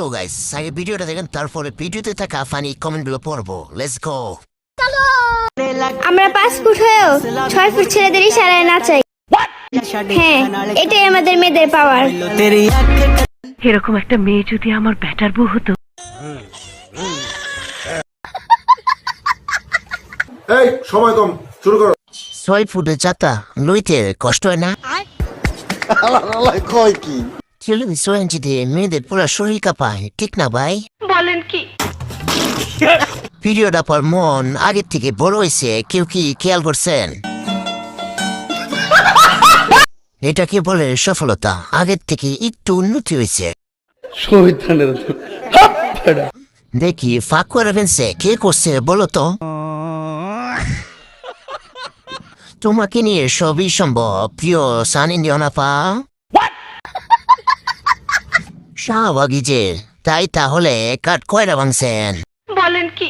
তো গাইস আগে ভিডিওটা দেখেন তারপরে ভিডিওতে থাকা ফানি কমেন্টগুলো পড়ব। লেটস গো আমরা পাঁচ ফুট হয়েও ছয় ফুট ছেলেদের ইশারায় নাচাই হ্যাঁ এটাই আমাদের মেয়েদের পাওয়ার এরকম একটা মেয়ে যদি আমার ব্যাটার বউ হতো। এই সময় কম শুরু করো। ছয় ফুটে চাতা লইতে কষ্ট হয় না? কয় কি? ছেলে ছয় ইঞ্চিতে মেয়েদের পুরো শরীর কাঁপায় ঠিক না ভাই বলেন কি? ভিডিওটা পর মন আগের থেকে বড় হয়েছে কেউ কি খেয়াল করছেন এটাকে বলে সফলতা আগের থেকে একটু উন্নতি হয়েছে দেখি ফাঁক করে ফেলছে কে করছে বলো তো তোমাকে নিয়ে সবই সম্ভব প্রিয় সানি নিয়নাপা শাহবাগি যে তাই তাহলে কাঠ কয়টা ভাঙছেন বলেন কি?